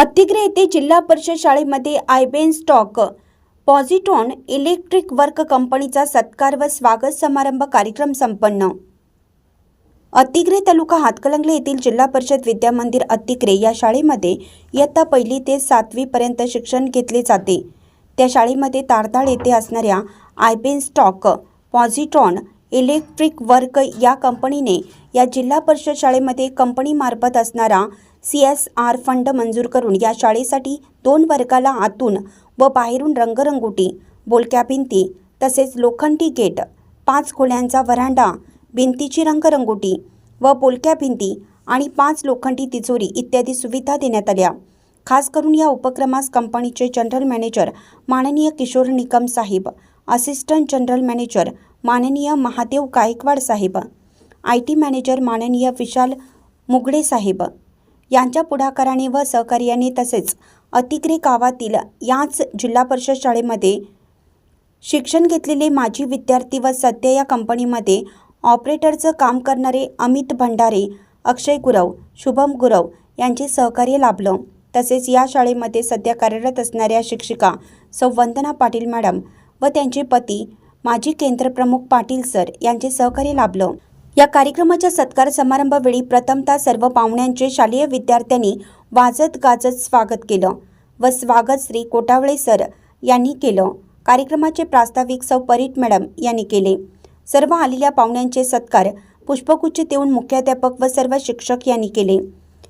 अतिग्रे येथे जिल्हा परिषद शाळेमध्ये आयबेन स्टॉक पॉझिटॉन इलेक्ट्रिक वर्क कंपनीचा सत्कार व स्वागत समारंभ कार्यक्रम संपन्न. अतिग्रे तालुका हातकलंगले येथील जिल्हा परिषद विद्यामंदिर अतिग्रे या शाळेमध्ये इयत्ता पहिली ते सातवीपर्यंत शिक्षण घेतले जाते. त्या शाळेमध्ये तारदाळ येथे असणाऱ्या आयबेन स्टॉक पॉझिटॉन इलेक्ट्रिक वर्क या कंपनीने या जिल्हा परिषद शाळेमध्ये कंपनीमार्फत असणारा सी एस आर फंड मंजूर करून या शाळेसाठी दोन वर्गाला आतून व बाहेरून रंगरंगोटी बोलक्या भिंती तसेच लोखंडी गेट पाच खोल्यांचा व्हरांडा भिंतीची रंगरंगोटी व बोलक्या भिंती आणि पाच लोखंडी तिजोरी इत्यादी सुविधा देण्यात आल्या. खास करून या उपक्रमास कंपनीचे जनरल मॅनेजर माननीय Kishor Nikam saheb assistant general manager माननीय Mahadev Gaikwad saheb I T manager माननीय विशाल मुगडे साहेब यांच्या पुढाकाराने व सहकार्याने तसेच अतिग्रे गावातील याच जिल्हा परिषद शाळेमध्ये शिक्षण घेतलेले माजी विद्यार्थी व सध्या या कंपनीमध्ये ऑपरेटरचं काम करणारे अमित भंडारे अक्षय गुरव शुभम गुरव यांचे सहकार्य लाभलं. तसेच या शाळेमध्ये सध्या कार्यरत असणाऱ्या शिक्षिका सौ. वंदना पाटील मॅडम व त्यांचे पती माजी केंद्रप्रमुख पाटील सर यांचे सहकार्य लाभलं. या कार्यक्रमाच्या सत्कार समारंभावेळी प्रथमतः सर्व पाहुण्यांचे शालेय विद्यार्थ्यांनी वाजत गाजत स्वागत केलं व स्वागत श्री कोटावळे सर यांनी केलं. कार्यक्रमाचे प्रास्ताविक सौ परीट मॅडम यांनी केले. सर्व आलेल्या पाहुण्यांचे सत्कार पुष्पगुच्छ देऊन मुख्याध्यापक व सर्व शिक्षक यांनी केले.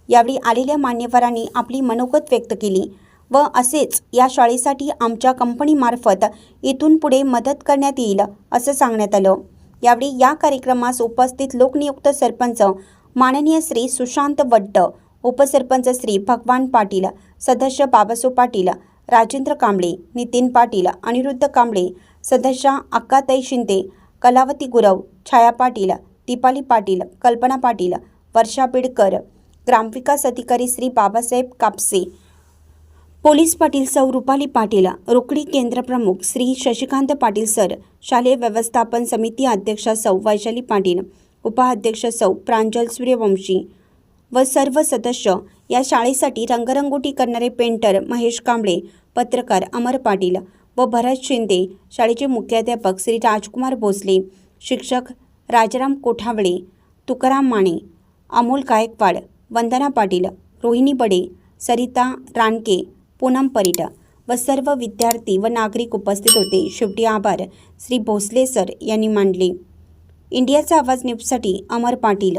यावेळी आलेल्या मान्यवरांनी आपली मनोगत व्यक्त केली व असेच या शाळेसाठी आमच्या कंपनीमार्फत इथून पुढे मदत करण्यात येईल असं सांगण्यात आलं. यावेळी या कार्यक्रमास उपस्थित लोकनियुक्त सरपंच माननीय श्री सुशांत वड्ड उपसरपंच श्री भगवान पाटील सदस्य बाबासो पाटील राजेंद्र कांबळे नितीन पाटील अनिरुद्ध कांबळे सदस्या अक्काताई शिंदे कलावती गुरव छाया पाटील दीपाली पाटील कल्पना पाटील वर्षा बिडकर ग्रामविकास अधिकारी श्री बाबासाहेब कापसे पोलीस पाटील सौ रुपाली पाटील रोकडी केंद्रप्रमुख श्री शशिकांत पाटील सर शालेय व्यवस्थापन समिती अध्यक्ष सौ वैशाली पाटील उपाध्यक्ष सौ प्रांजल सूर्यवंशी व सर्व सदस्य या शाळेसाठी रंगरंगोटी करणारे पेंटर महेश कांबळे पत्रकार अमर पाटील व भरत शिंदे शाळेचे मुख्याध्यापक श्री राजकुमार भोसले शिक्षक राजाराम कोठावळे तुकाराम माने अमोल गायकवाड वंदना पाटील रोहिणी बडे सरिता रानके पूनम परीट व सर्व विद्यार्थी व नागरिक उपस्थित होते. शेवटी आभार. श्री भोसले सर यांनी मांडले. इंडियाचा आवाज न्यूजसाठी अमर पाटील.